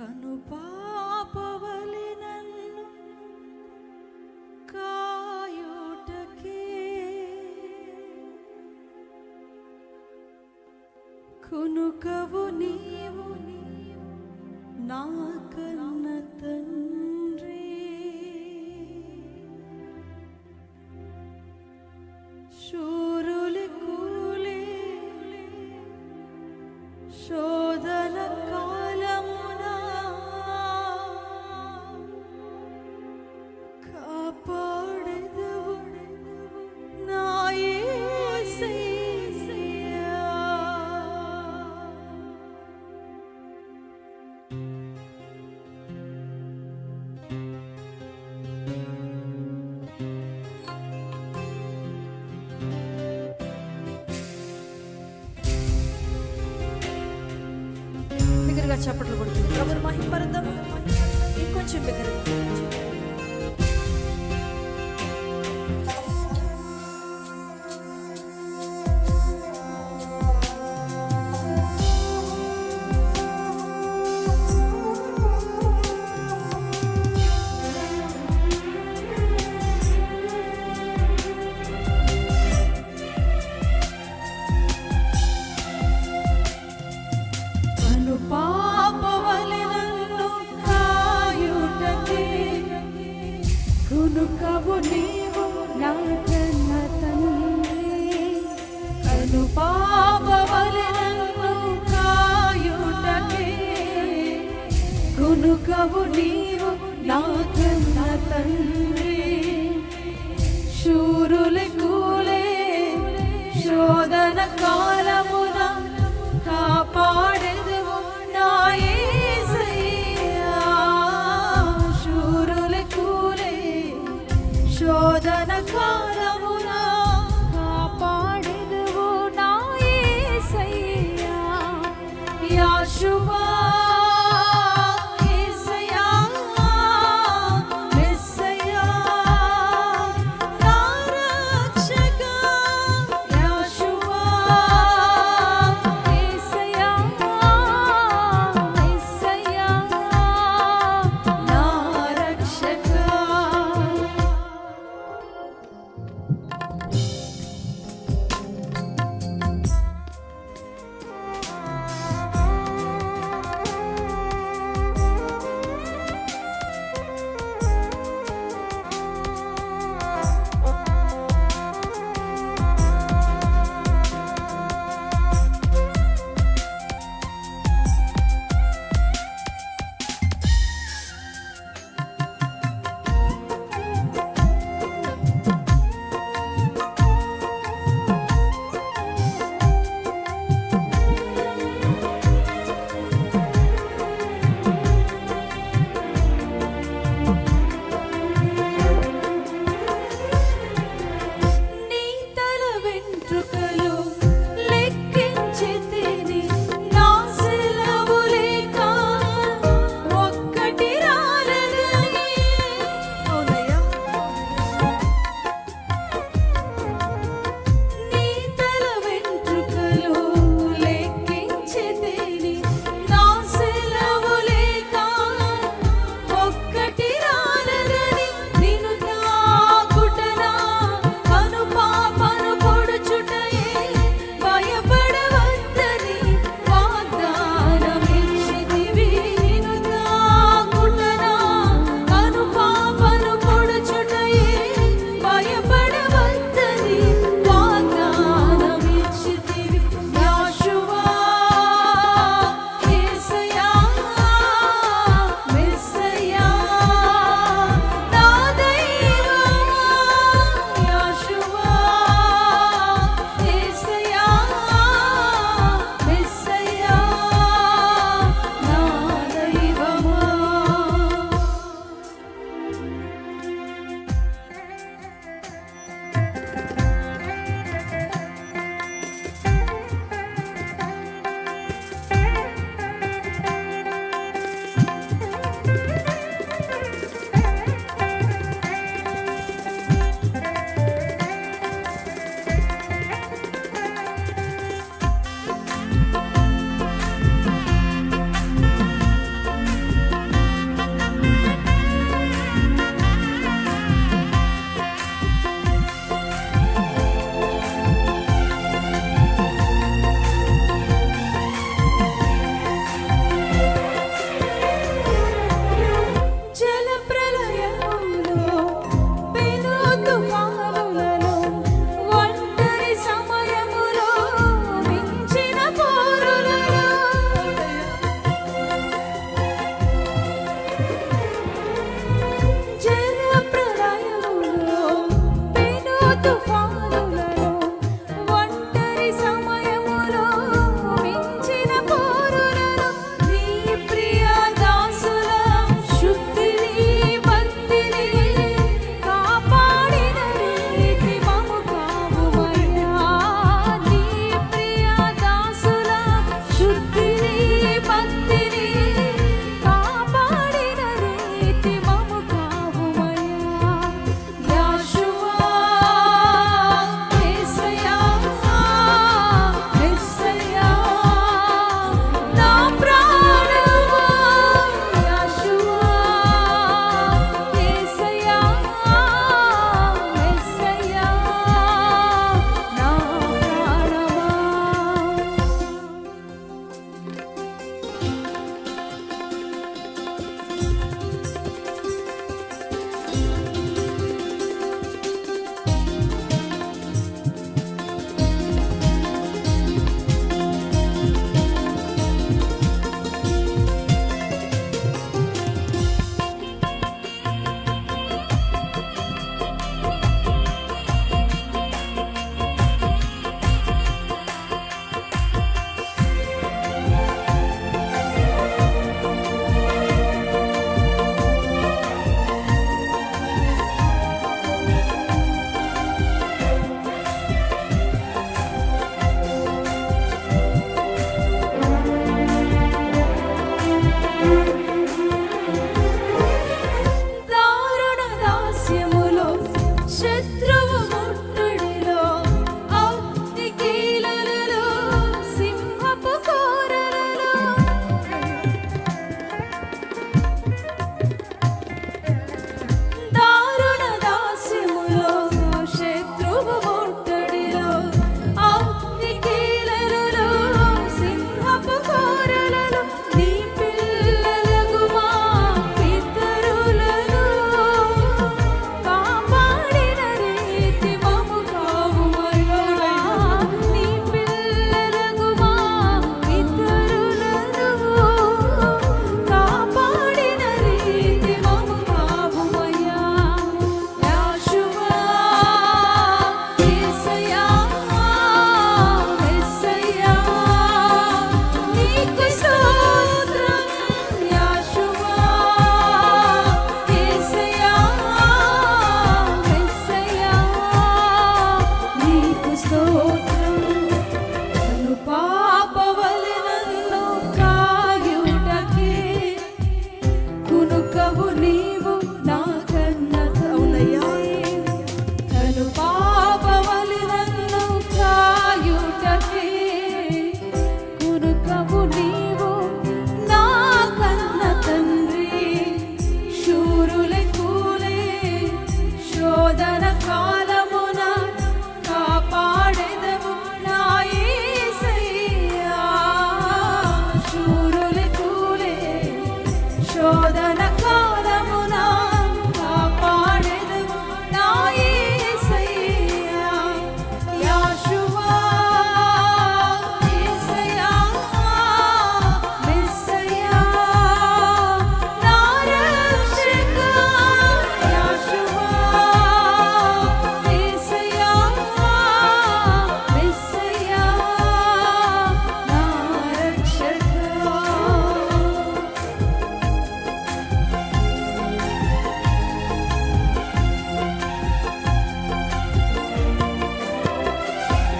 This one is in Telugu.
కను పాపవలి నన్ను కాయుటకే కునుకవు నీవు నా కన్న తండ్రి చప్పట్లు కొడుతుంది ప్రభుని మహింపరుద్దాం ఇంకొంచెం బిగ్గరగా Bye. కనుకవు నీవు నా కన్న తండ్రి అను నన్ను కాయుటకే. కునుకవు నీవు నా కన్న తండ్రి శూరులు కూలే శోధన కాలం శోధన కాలమున కాపాడెదవు నా యేసయ్యా. యాషువా